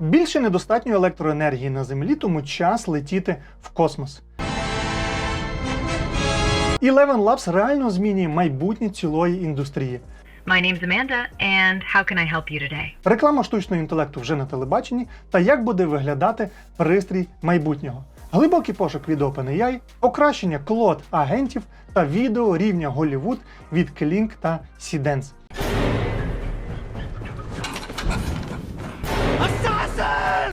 Більше недостатньо електроенергії на землі, тому час летіти в космос. І Eleven Labs реально змінює майбутнє цілої індустрії. My name's Amanda, and how can I help you today? Реклама штучного інтелекту вже на телебаченні та як буде виглядати пристрій майбутнього. Глибокий пошук від OpenAI, покращення клод агентів та відео рівня Голлівуд від Klink та Seedance.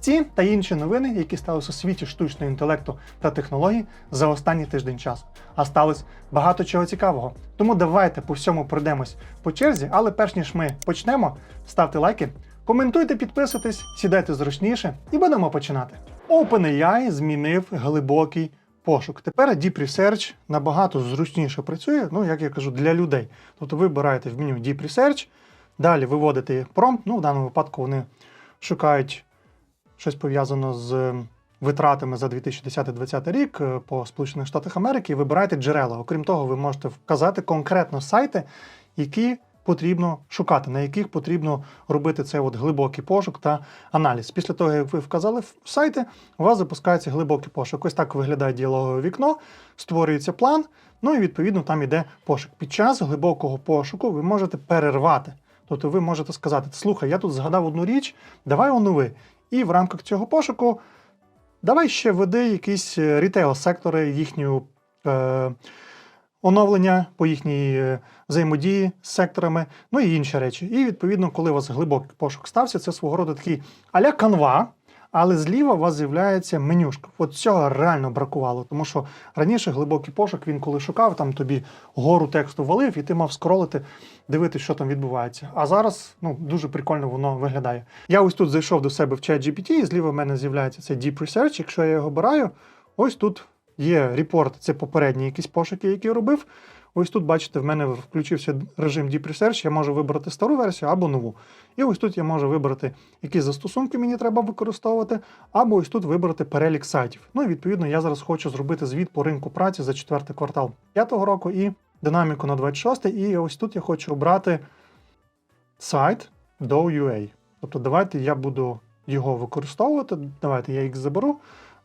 Ці та інші новини, які сталися у світі штучного інтелекту та технологій за останній тиждень часу. А сталося багато чого цікавого. Тому давайте по всьому пройдемось по черзі, але перш ніж ми почнемо, ставте лайки, коментуйте, підписуйтесь, сідайте зручніше і будемо починати. OpenAI змінив глибокий пошук. Тепер Deep Research набагато зручніше працює, ну як я кажу, для людей. Тобто ви вибираєте в меню Deep Research, далі виводите промпт, ну в даному випадку вони шукають щось пов'язано з витратами за 2010-2020 рік е, по Сполучених Штатах Америки і вибираєте джерела. Окрім того, ви можете вказати конкретно сайти, які потрібно шукати, на яких потрібно робити цей от глибокий пошук та аналіз. Після того, як ви вказали в- сайти, у вас запускається глибокий пошук. Ось так виглядає діалогове вікно, створюється план, ну і відповідно там іде пошук. Під час глибокого пошуку ви можете перервати. Тобто ви можете сказати: слухай, я тут згадав одну річ, давай онови. І в рамках цього пошуку давай ще веди якісь рітейл-сектори, їхню е, оновлення по їхній е, взаємодії з секторами, ну і інші речі. І відповідно, коли у вас глибокий пошук стався, це свого роду такий а-ля канва. Але зліва у вас з'являється менюшка. От цього реально бракувало, тому що раніше глибокий пошук він коли шукав, там тобі гору тексту валив, і ти мав скролити, дивитися, що там відбувається. А зараз ну дуже прикольно воно виглядає. Я ось тут зайшов до себе в чат GPT, і зліва в мене з'являється цей Deep Research. Якщо я його обираю, ось тут є репорт, це попередні якісь пошуки, які я робив. Ось тут, бачите, в мене включився режим Deep Research, я можу вибрати стару версію або нову. І ось тут я можу вибрати, які застосунки мені треба використовувати, або ось тут вибрати перелік сайтів. Ну і відповідно я зараз хочу зробити звіт по ринку праці за четвертий квартал 5-го року і динаміку на 26 І ось тут я хочу обрати сайт Do.ua. Тобто давайте я буду його використовувати. Давайте я їх заберу.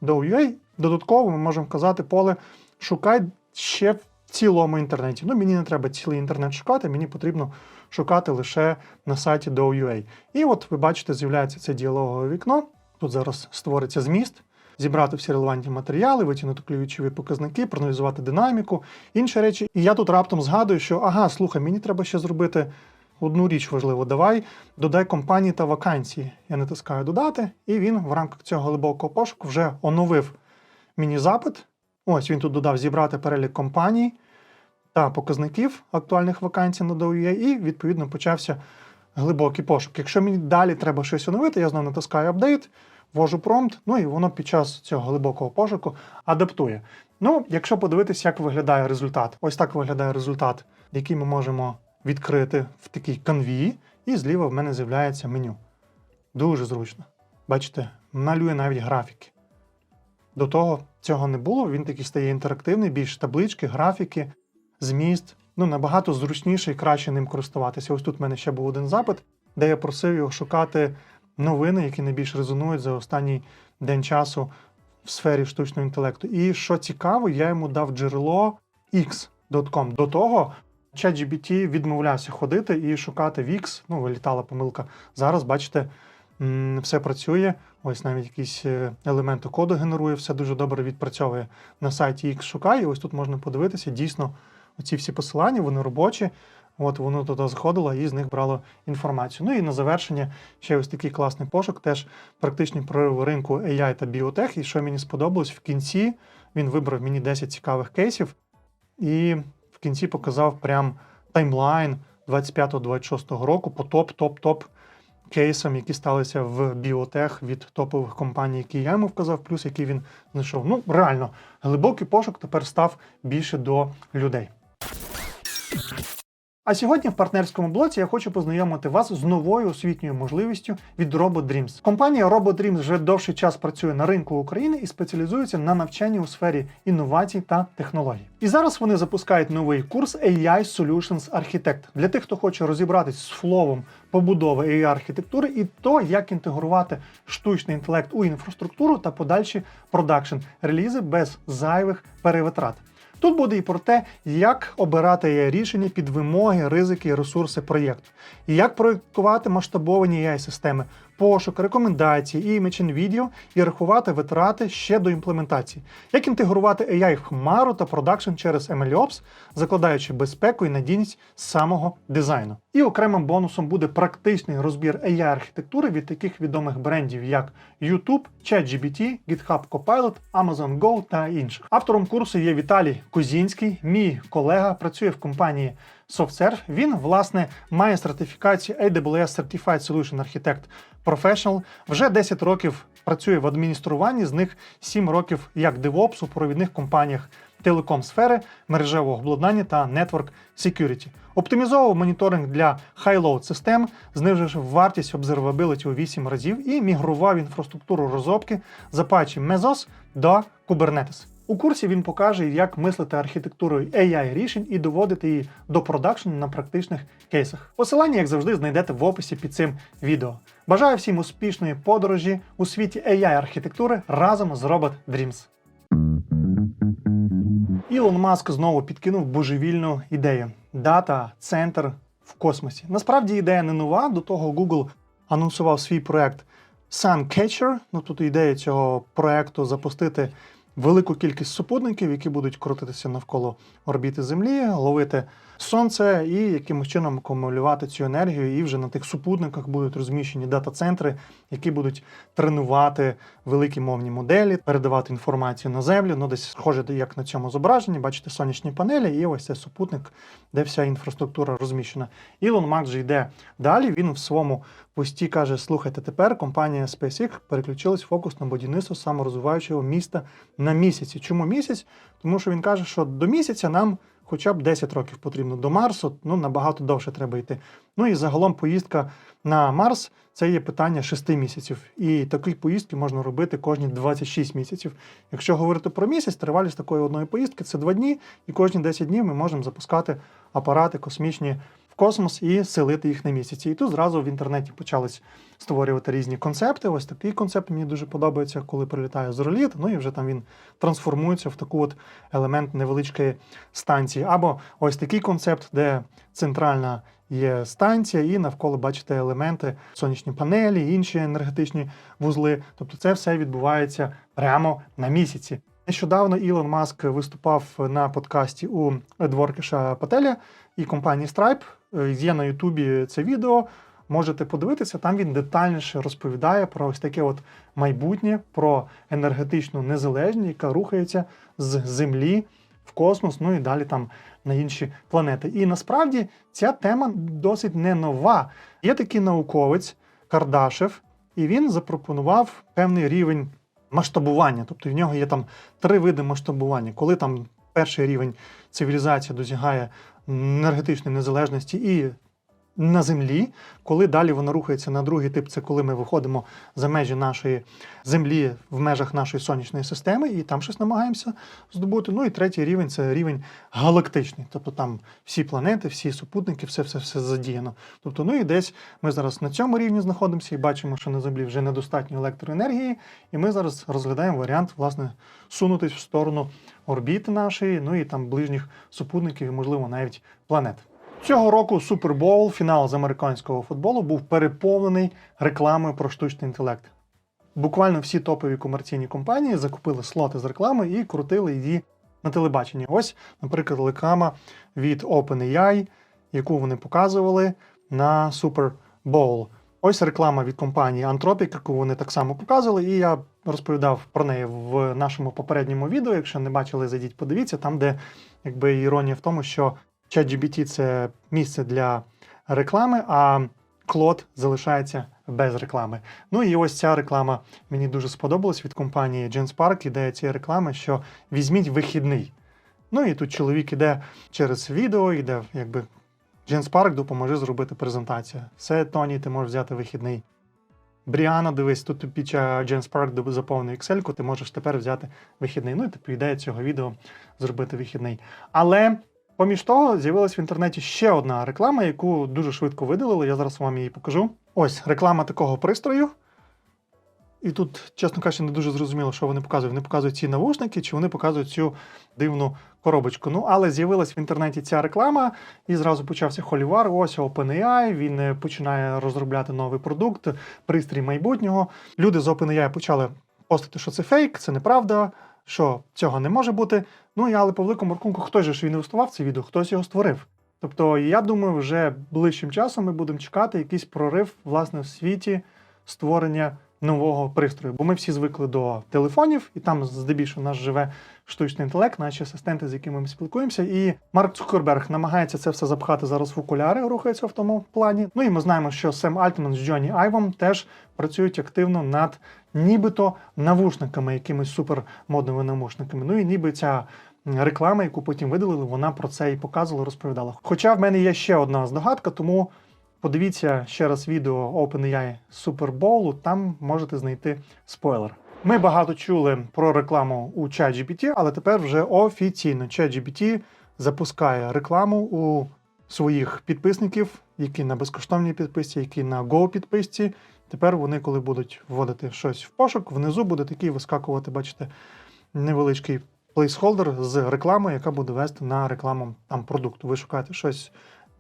Do.ua. Додатково ми можемо вказати поле шукай ще цілому інтернеті. Ну, мені не треба цілий інтернет шукати, мені потрібно шукати лише на сайті Do.ua. І от ви бачите, з'являється це діалогове вікно. Тут зараз створиться зміст. Зібрати всі релевантні матеріали, витягнути ключові показники, проаналізувати динаміку, інші речі. І я тут раптом згадую, що ага, слухай, мені треба ще зробити одну річ важливу. Давай додай компанії та вакансії. Я натискаю додати, і він в рамках цього глибокого пошуку вже оновив мені запит. Ось він тут додав зібрати перелік компаній та показників актуальних вакансій на DOE, і відповідно почався глибокий пошук. Якщо мені далі треба щось оновити, я знову натискаю апдейт, ввожу промпт, ну і воно під час цього глибокого пошуку адаптує. Ну, якщо подивитися, як виглядає результат, ось так виглядає результат, який ми можемо відкрити в такій канві, і зліва в мене з'являється меню. Дуже зручно. Бачите, малює навіть графіки. До того цього не було. Він такий стає інтерактивний, більш таблички, графіки, зміст. Ну, набагато зручніше і краще ним користуватися. Ось тут в мене ще був один запит, де я просив його шукати новини, які найбільш резонують за останній день часу в сфері штучного інтелекту. І що цікаво, я йому дав джерело X.com. До того ChatGPT відмовлявся ходити і шукати в X, ну, вилітала помилка. Зараз, бачите, все працює. Ось навіть якісь е, елементи коду генерує, все дуже добре відпрацьовує на сайті X шукає. Ось тут можна подивитися, дійсно, оці всі посилання, вони робочі. От воно туди заходило і з них брало інформацію. Ну і на завершення ще ось такий класний пошук, теж практичні прориви ринку AI та біотех. І що мені сподобалось, в кінці він вибрав мені 10 цікавих кейсів, і в кінці показав прям таймлайн 25-26 року по топ-топ-топ кейсам, які сталися в біотех від топових компаній, які я йому вказав, плюс які він знайшов. Ну, реально, глибокий пошук тепер став більше до людей. А сьогодні в партнерському блоці я хочу познайомити вас з новою освітньою можливістю від RoboDreams. Компанія RoboDreams вже довший час працює на ринку України і спеціалізується на навчанні у сфері інновацій та технологій. І зараз вони запускають новий курс AI Solutions Architect для тих, хто хоче розібратись з фловом побудови AI архітектури і то, як інтегрувати штучний інтелект у інфраструктуру та подальші продакшн релізи без зайвих перевитрат. Тут буде і про те, як обирати рішення під вимоги, ризики і ресурси проєкту, і як проєктувати масштабовані AI системи, пошук, рекомендації, імідж відео і рахувати витрати ще до імплементації, як інтегрувати AI в хмару та продакшн через MLOps, закладаючи безпеку і надійність самого дизайну. І окремим бонусом буде практичний розбір AI архітектури від таких відомих брендів, як YouTube, ChatGPT, GitHub Copilot, Amazon Go та інших. Автором курсу є Віталій Кузінський, мій колега, працює в компанії SoftServe. Він, власне, має сертифікацію AWS Certified Solution Architect Professional. Вже 10 років працює в адмініструванні, з них 7 років як DevOps у провідних компаніях телеком-сфери, мережевого обладнання та Network Security. Оптимізовував моніторинг для high-load систем, зниживши вартість observability у 8 разів і мігрував інфраструктуру розробки з Apache Mesos до Kubernetes. У курсі він покаже, як мислити архітектурою AI рішень і доводити її до продакшну на практичних кейсах. Посилання, як завжди, знайдете в описі під цим відео. Бажаю всім успішної подорожі у світі AI архітектури разом з Robot Dreams. Ілон Маск знову підкинув божевільну ідею дата центр в космосі. Насправді ідея не нова. До того Google анонсував свій проект SunCatcher. Ну тут ідея цього проекту запустити велику кількість супутників, які будуть крутитися навколо орбіти Землі, ловити сонце і якимось чином акумулювати цю енергію. І вже на тих супутниках будуть розміщені дата-центри, які будуть тренувати великі мовні моделі, передавати інформацію на землю. Ну, десь схоже, як на цьому зображенні. Бачите сонячні панелі, і ось цей супутник, де вся інфраструктура розміщена. Ілон Макс же йде далі. Він в своєму пості каже: слухайте, тепер компанія SpaceX переключилась фокус на будівництво саморозвиваючого міста на місяці. Чому місяць? Тому що він каже, що до місяця нам. Хоча б 10 років потрібно до Марсу, ну набагато довше треба йти. Ну і загалом поїздка на Марс це є питання 6 місяців. І такі поїздки можна робити кожні 26 місяців. Якщо говорити про місяць, тривалість такої одної поїздки це 2 дні, і кожні 10 днів ми можемо запускати апарати космічні в космос і селити їх на місяці. І тут зразу в інтернеті почались створювати різні концепти. Ось такий концепт мені дуже подобається, коли прилітає з роліт. Ну і вже там він трансформується в таку от елемент невеличкої станції. Або ось такий концепт, де центральна є станція, і навколо бачите елементи, сонячні панелі, інші енергетичні вузли. Тобто це все відбувається прямо на місяці. Нещодавно Ілон Маск виступав на подкасті у Едворкіша Пателя і компанії Stripe. Е, Є на Ютубі це відео. Можете подивитися, там він детальніше розповідає про ось таке от майбутнє, про енергетичну незалежність, яка рухається з Землі в космос, ну і далі там на інші планети. І насправді ця тема досить не нова. Є такий науковець Кардашев, і він запропонував певний рівень масштабування. Тобто в нього є там три види масштабування. Коли там перший рівень цивілізація досягає енергетичної незалежності і на землі, коли далі вона рухається на другий тип, це коли ми виходимо за межі нашої землі в межах нашої сонячної системи, і там щось намагаємося здобути. Ну і третій рівень це рівень галактичний, тобто там всі планети, всі супутники, все все все задіяно. Тобто, ну і десь ми зараз на цьому рівні знаходимося і бачимо, що на землі вже недостатньо електроенергії, і ми зараз розглядаємо варіант, власне, сунутись в сторону орбіти нашої, ну і там ближніх супутників, і, можливо, навіть планет. Цього року Супербоул, фінал з американського футболу, був переповнений рекламою про штучний інтелект. Буквально всі топові комерційні компанії закупили слоти з реклами і крутили її на телебаченні. Ось, наприклад, реклама від OpenAI, яку вони показували на Super Bowl. Ось реклама від компанії Anthropic, яку вони так само показували, і я розповідав про неї в нашому попередньому відео. Якщо не бачили, зайдіть, подивіться, там, де якби іронія в тому, що ChatGPT – це місце для реклами, а Клод залишається без реклами. Ну і ось ця реклама мені дуже сподобалась від компанії GenSpark. Ідея цієї реклами, що візьміть вихідний. Ну і тут чоловік іде через відео, іде якби Genspark допоможи зробити презентацію. Все, Тоні, ти можеш взяти вихідний. Бріана, дивись, тут час Genspark заповнив Excel, ти можеш тепер взяти вихідний. Ну і типу ідея цього відео зробити вихідний. Але поміж того, з'явилась в інтернеті ще одна реклама, яку дуже швидко видалили. Я зараз вам її покажу. Ось реклама такого пристрою. І тут, чесно кажучи, не дуже зрозуміло, що вони показують. Вони показують ці навушники, чи вони показують цю дивну коробочку. Ну, але з'явилась в інтернеті ця реклама, і зразу почався холівар. Ось OpenAI, він е, починає розробляти новий продукт, пристрій майбутнього. Люди з OpenAI почали постити, що це фейк, це неправда, що цього не може бути. Ну і але по великому рахунку, же ж інвестував в це відео, хтось його створив. Тобто, я думаю, вже ближчим часом ми будемо чекати якийсь прорив власне в світі створення нового пристрою. Бо ми всі звикли до телефонів, і там здебільшого нас живе штучний інтелект, наші асистенти, з якими ми спілкуємося. І Марк Цукерберг намагається це все запхати зараз в окуляри, рухається в тому плані. Ну і ми знаємо, що Сем Альтман з Джонні Айвом теж працюють активно над нібито навушниками, якимись супермодними навушниками. Ну і ніби ця. Реклама, яку потім видалили, вона про це і показувала, розповідала. Хоча в мене є ще одна здогадка, тому Подивіться ще раз відео OpenAI Bowl, там можете знайти спойлер. Ми багато чули про рекламу у ChatGPT, але тепер вже офіційно ChatGPT запускає рекламу у своїх підписників, які на безкоштовній підписці, які на Go підписці. Тепер вони, коли будуть вводити щось в пошук, внизу буде такий вискакувати, бачите, невеличкий плейсхолдер з рекламою, яка буде вести на рекламу там продукту. Ви шукаєте щось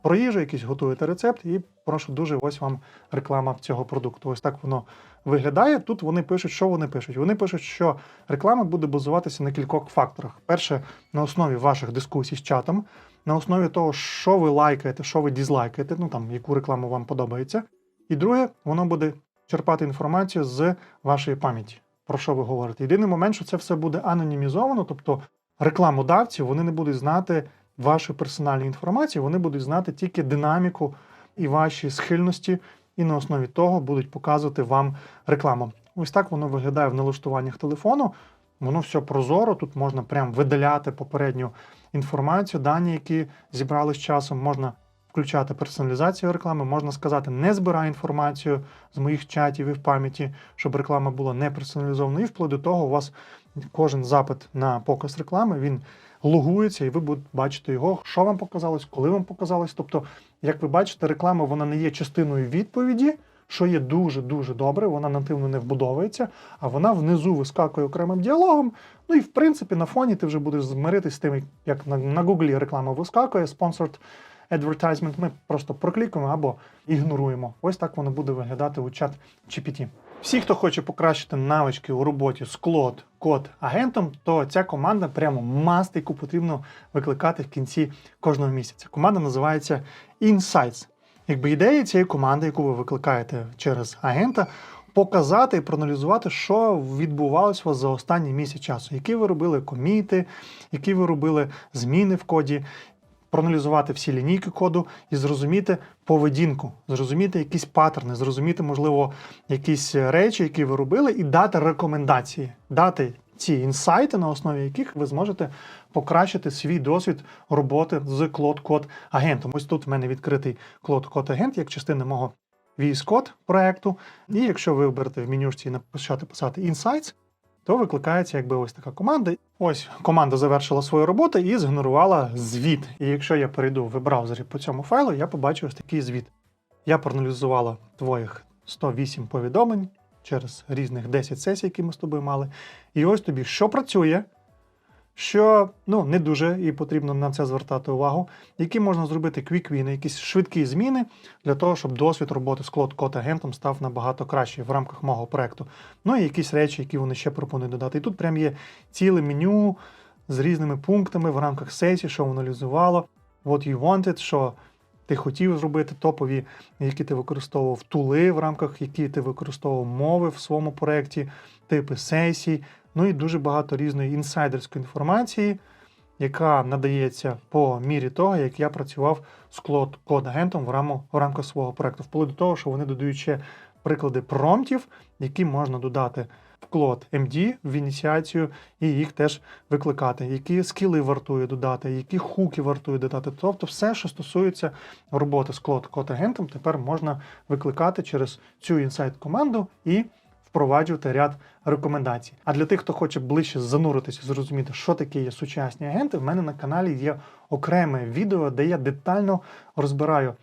про їжу, якийсь готуєте рецепт, і прошу дуже ось вам реклама цього продукту. Ось так воно виглядає. Тут вони пишуть, що вони пишуть. Вони пишуть, що реклама буде базуватися на кількох факторах. Перше, на основі ваших дискусій з чатом, на основі того, що ви лайкаєте, що ви дізлайкаєте, ну там яку рекламу вам подобається. І друге, воно буде черпати інформацію з вашої пам'яті. Про що ви говорите? Єдиний момент, що це все буде анонімізовано, тобто рекламодавці вони не будуть знати вашої персональної інформації, вони будуть знати тільки динаміку і ваші схильності, і на основі того будуть показувати вам рекламу. Ось так воно виглядає в налаштуваннях телефону. Воно все прозоро, тут можна прям видаляти попередню інформацію, дані, які зібрали з часом, можна включати персоналізацію реклами, можна сказати, не збирай інформацію з моїх чатів і в пам'яті, щоб реклама була не персоналізована. І вплоть до того, у вас кожен запит на показ реклами він логується, і ви будете бачити його, що вам показалось, коли вам показалось. Тобто, як ви бачите, реклама вона не є частиною відповіді, що є дуже дуже добре. Вона нативно не вбудовується, а вона внизу вискакує окремим діалогом. Ну і в принципі на фоні ти вже будеш змиритись з тим, як на, на Гуглі реклама вискакує, sponsored advertisement, Ми просто проклікуємо або ігноруємо. Ось так воно буде виглядати у чат GPT. Всі, хто хоче покращити навички у роботі з клод код агентом, то ця команда прямо маст, яку потрібно викликати в кінці кожного місяця. Команда називається Insights. Якби ідея цієї команди, яку ви викликаєте через агента, показати і проаналізувати, що відбувалося у вас за останній місяць часу, які ви робили коміти, які ви робили зміни в коді, проаналізувати всі лінійки коду і зрозуміти поведінку, зрозуміти якісь паттерни, зрозуміти, можливо, якісь речі, які ви робили, і дати рекомендації, дати ці інсайти, на основі яких ви зможете покращити свій досвід роботи з Cloud Code агентом. Ось тут в мене відкритий Cloud Code агент як частина мого VS Code проекту. І якщо ви оберете в менюшці і почати писати Insights, то викликається якби ось така команда. Ось команда завершила свою роботу і згенерувала звіт. І якщо я перейду в браузері по цьому файлу, я побачу ось такий звіт. Я проаналізувала твоїх 108 повідомлень через різних 10 сесій, які ми з тобою мали. І ось тобі, що працює, що ну, не дуже і потрібно на це звертати увагу, які можна зробити квіквіни, якісь швидкі зміни для того, щоб досвід роботи з Cloud Code агентом став набагато кращий в рамках мого проекту. Ну і якісь речі, які вони ще пропонують додати. І тут прям є ціле меню з різними пунктами в рамках сесії, що воно аналізувало, what you wanted, що ти хотів зробити топові, які ти використовував тули в рамках, які ти використовував мови в своєму проєкті, типи сесій, ну і дуже багато різної інсайдерської інформації, яка надається по мірі того, як я працював з Cloud Code агентом в, раму, в рамках свого проєкту. Вплоть до того, що вони додають ще приклади промптів, які можна додати Claude MD в ініціацію і їх теж викликати, які скіли вартує додати, які хуки вартує додати. Тобто, все, що стосується роботи з Claude Code агентом, тепер можна викликати через цю інсайт команду і впроваджувати ряд рекомендацій. А для тих, хто хоче ближче зануритися, зрозуміти, що таке є сучасні агенти, в мене на каналі є окреме відео, де я детально розбираю,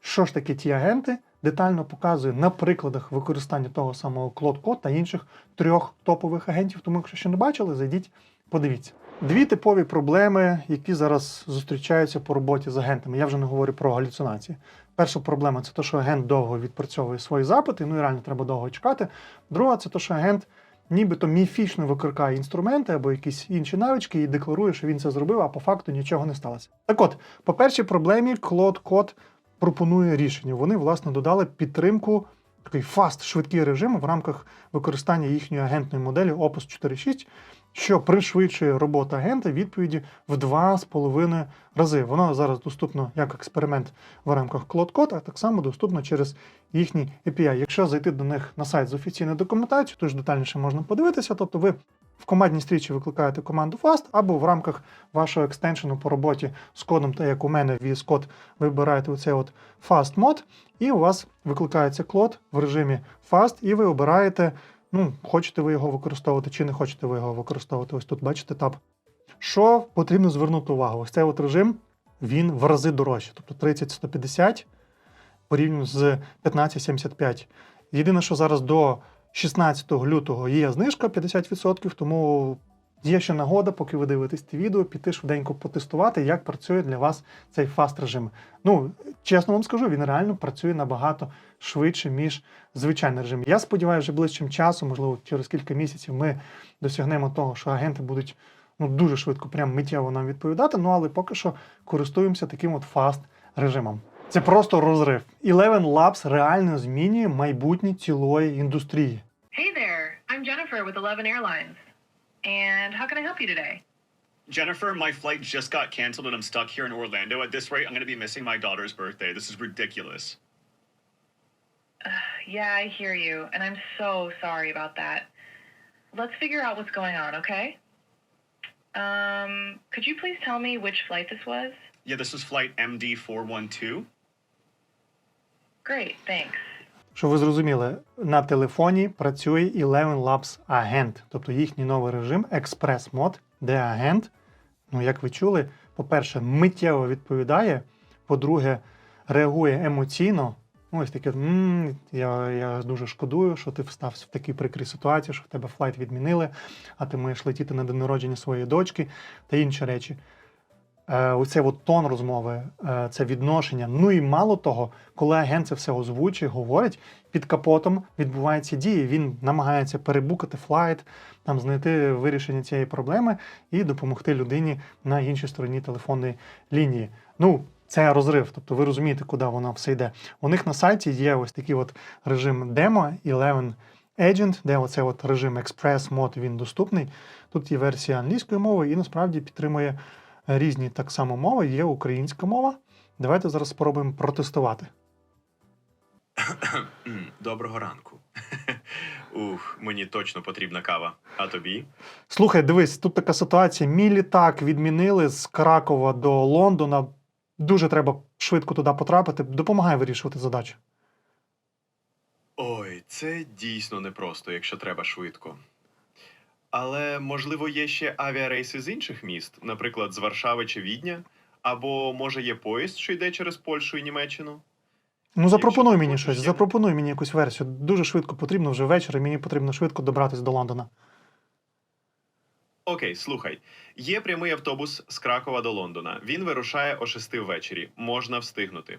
що ж таке ті агенти, детально показую на прикладах використання того самого Code та інших трьох топових агентів. Тому, якщо ще не бачили, зайдіть, подивіться. Дві типові проблеми, які зараз зустрічаються по роботі з агентами. Я вже не говорю про галюцинації. Перша проблема це те, що агент довго відпрацьовує свої запити, ну і реально треба довго чекати. Друга це те, що агент нібито міфічно викликає інструменти або якісь інші навички і декларує, що він це зробив, а по факту нічого не сталося. Так от, по першій проблемі Claude Code пропонує рішення. Вони, власне, додали підтримку такий фаст, швидкий режим в рамках використання їхньої агентної моделі Opus 4.6, що пришвидшує роботу агента відповіді в 2,5 рази. Воно зараз доступно як експеримент в рамках Claude Code, а так само доступно через їхній API. Якщо зайти до них на сайт з офіційною документацією, то ж детальніше можна подивитися. Тобто ви в командній стрічі викликаєте команду Fast, або в рамках вашого екстеншену по роботі з кодом, та як у мене VS Code, вибираєте оцей от Fast мод, і у вас викликається Claude в режимі Fast, і ви обираєте, ну, хочете ви його використовувати чи не хочете ви його використовувати. Ось тут бачите таб. Що потрібно звернути увагу? Ось цей от режим він в рази дорожче, тобто 30-150 порівняно з 1575. Єдине, що зараз до 16 лютого є знижка 50%, тому є ще нагода, поки ви дивитесь це відео, піти швиденько потестувати, як працює для вас цей фаст режим. Ну, чесно вам скажу, він реально працює набагато швидше, ніж звичайний режим. Я сподіваюся, що ближчим часом, можливо, через кілька місяців, ми досягнемо того, що агенти будуть ну, дуже швидко, прям миттєво нам відповідати. Ну але поки що користуємося таким от фаст режимом. Це просто розрив. Eleven Labs реально змінює майбутнє цілої індустрії. Hey there, I'm Jennifer with Eleven Airlines. And how can I help you today? Jennifer, my flight just got canceled and I'm stuck here in Orlando. At this rate, I'm going to be missing my daughter's birthday. This is ridiculous. Yeah, I hear you, and I'm so sorry about that. Let's figure out what's going on, okay? Um, could you please tell me which flight this was? Yeah, this is flight MD412. Great, thanks. Щоб ви зрозуміли, на телефоні працює Eleven Labs агент, тобто їхній новий режим Mode, де агент, ну як ви чули, по-перше, миттєво відповідає, по-друге, реагує емоційно. Ну, ось таке, «М, я, я дуже шкодую, що ти встався в такій прикрій ситуації, що в тебе флайт відмінили, а ти маєш летіти на день народження своєї дочки та інші речі. Е, оцей от тон розмови, е, це відношення. Ну і мало того, коли агент це все озвучує, говорить, під капотом відбуваються дії. Він намагається перебукати флайт, там знайти вирішення цієї проблеми і допомогти людині на іншій стороні телефонної лінії. Ну, це розрив, тобто ви розумієте, куди воно все йде. У них на сайті є ось такий от режим демо 11 Agent, де оце от режим Express Mode він доступний. Тут є версія англійської мови і насправді підтримує різні так само мови, є українська мова. Давайте зараз спробуємо протестувати. Доброго ранку. Ух, мені точно потрібна кава. А тобі? Слухай, дивись, тут така ситуація. Мій літак відмінили з Кракова до Лондона. Дуже треба швидко туди потрапити. Допомагай вирішувати задачу. Ой, це дійсно непросто, якщо треба швидко. Але, можливо, є ще авіарейси з інших міст, наприклад, з Варшави чи Відня, або може є поїзд, що йде через Польщу і Німеччину? Ну, запропонуй мені щось, запропонуй мені якусь версію. Дуже швидко потрібно вже ввечері, мені потрібно швидко добратися до Лондона. Окей, слухай. Є прямий автобус з Кракова до Лондона. Він вирушає о 6 ввечері. Можна встигнути.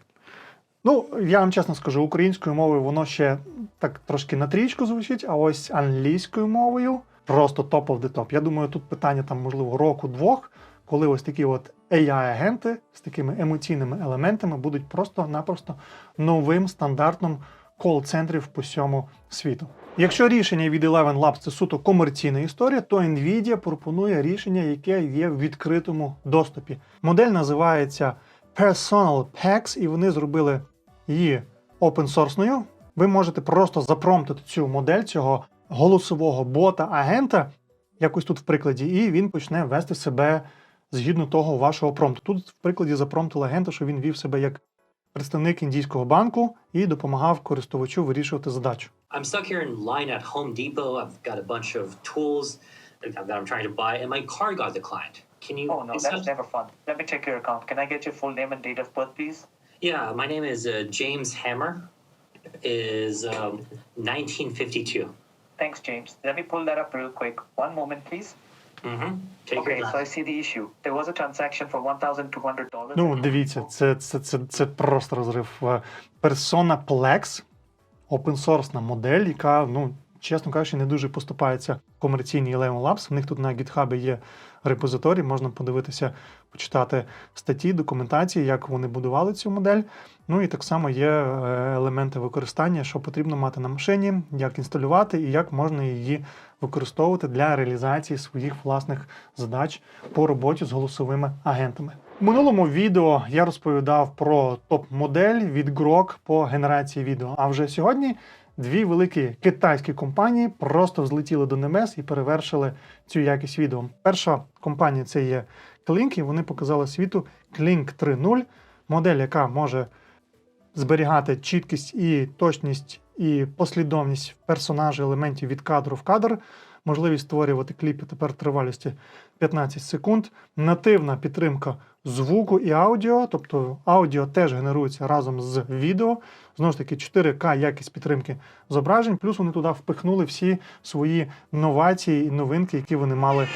Ну, я вам чесно скажу, українською мовою воно ще так трошки на трічку звучить, а ось англійською мовою просто топ the top. Я думаю, тут питання там, можливо, року-двох, коли ось такі от AI-агенти з такими емоційними елементами будуть просто-напросто новим стандартом кол-центрів по всьому світу. Якщо рішення від Eleven Labs це суто комерційна історія, то Nvidia пропонує рішення, яке є в відкритому доступі. Модель називається Personal Packs, і вони зробили її open source Ви можете просто запромптити цю модель цього голосового бота-агента, якось тут в прикладі, і він почне вести себе згідно того вашого промпту. Тут в прикладі запромптили агента, що він вів себе як представник індійського банку і допомагав користувачу вирішувати задачу. I'm stuck here in line at Home Depot. I've got a bunch of tools that I'm trying to buy, and my card got declined. Can you? Oh no, that's that- never fun. Let me check your account. Can I get your full name and date of birth, please? Yeah, my name is uh, James Hammer. Is um, 1952. Thanks, James. Let me pull that up real quick. One moment, please. Mm-hmm. Okay, so I see the issue. There was a transaction for one thousand two hundred dollars. Ну, дивіться, це, це, це, це просто розрив. Е, Persona Plex опенсорсна модель, яка, ну, чесно кажучи, не дуже поступається комерційній Leon Labs. В них тут на GitHub є репозиторій, можна подивитися, почитати статті, документації, як вони будували цю модель. Ну і так само є е, елементи використання, що потрібно мати на машині, як інсталювати і як можна її використовувати для реалізації своїх власних задач по роботі з голосовими агентами. В минулому відео я розповідав про топ-модель від Grok по генерації відео. А вже сьогодні дві великі китайські компанії просто взлетіли до небес і перевершили цю якість відео. Перша компанія це є Klink, і вони показали світу Klink 3.0, модель, яка може зберігати чіткість і точність і послідовність персонажів елементів від кадру в кадр, можливість створювати кліпи тепер тривалістю 15 секунд, нативна підтримка звуку і аудіо, тобто аудіо теж генерується разом з відео. Знову ж таки, 4К якість підтримки зображень, плюс вони туди впихнули всі свої новації і новинки, які вони мали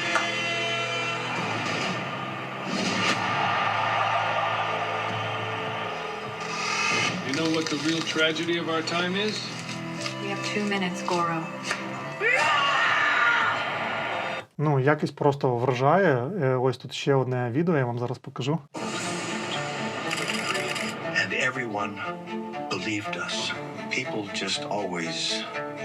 You know what the real tragedy of our time is? We have two minutes, Goro. Ну, якість просто вражає. Е, Ось тут ще одне відео, я вам зараз покажу. And everyone believed us. People just always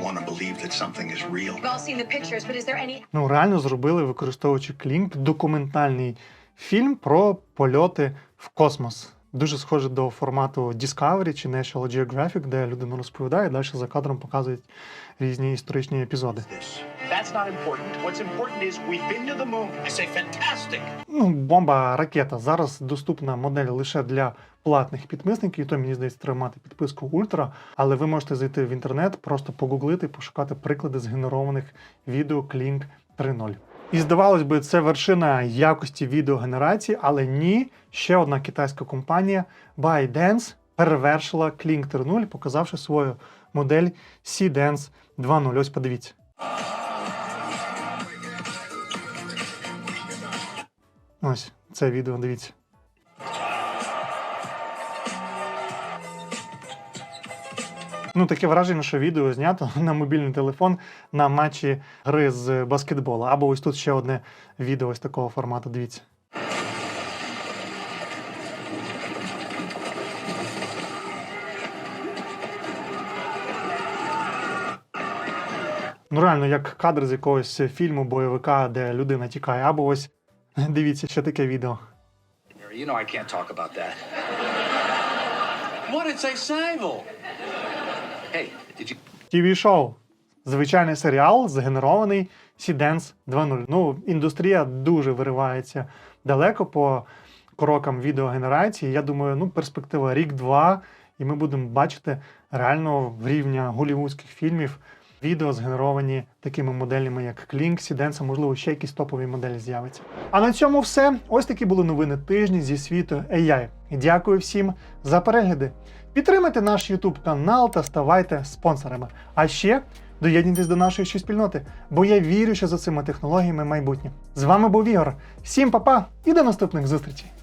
want to believe that something is real. We've all seen the pictures, but is there any Ну, реально зробили, використовуючи Клінк, документальний фільм про польоти в космос. Дуже схоже до формату Discovery чи National Geographic, де людина розповідає, далі за кадром показують різні історичні епізоди. Ну, бомба ракета. Зараз доступна модель лише для платних підписників, і то мені здається, треба мати підписку Ультра. Але ви можете зайти в інтернет, просто погуглити, пошукати приклади згенерованих відео Klink 3.0. І здавалось би, це вершина якості відеогенерації, але ні, ще одна китайська компанія ByteDance перевершила Klink 3.0, показавши свою модель C-Dance 2.0. Ось подивіться. Ось це відео, дивіться. Ну, таке враження, що відео знято на мобільний телефон на матчі гри з баскетболу. Або ось тут ще одне відео ось такого формату. Дивіться. Ну, реально, як кадр з якогось фільму бойовика, де людина тікає, або ось дивіться, ще таке відео. You know I can't talk about that. What? It's a Sable. You TV-шоу. Звичайний серіал, згенерований Сіденс 2.0. Ну, індустрія дуже виривається далеко по крокам відеогенерації. Я думаю, ну, перспектива рік-два, і ми будемо бачити реально рівня голівудських фільмів відео згенеровані такими моделями, як Клінк, Сіденс, а можливо, ще якісь топові моделі з'являться. А на цьому все. Ось такі були новини тижні зі світу AI. Дякую всім за перегляди. Підтримайте наш YouTube канал та ставайте спонсорами. А ще доєднуйтесь до нашої спільноти, бо я вірю, що за цими технологіями майбутнє. З вами був Ігор. Всім па-па і до наступних зустрічей!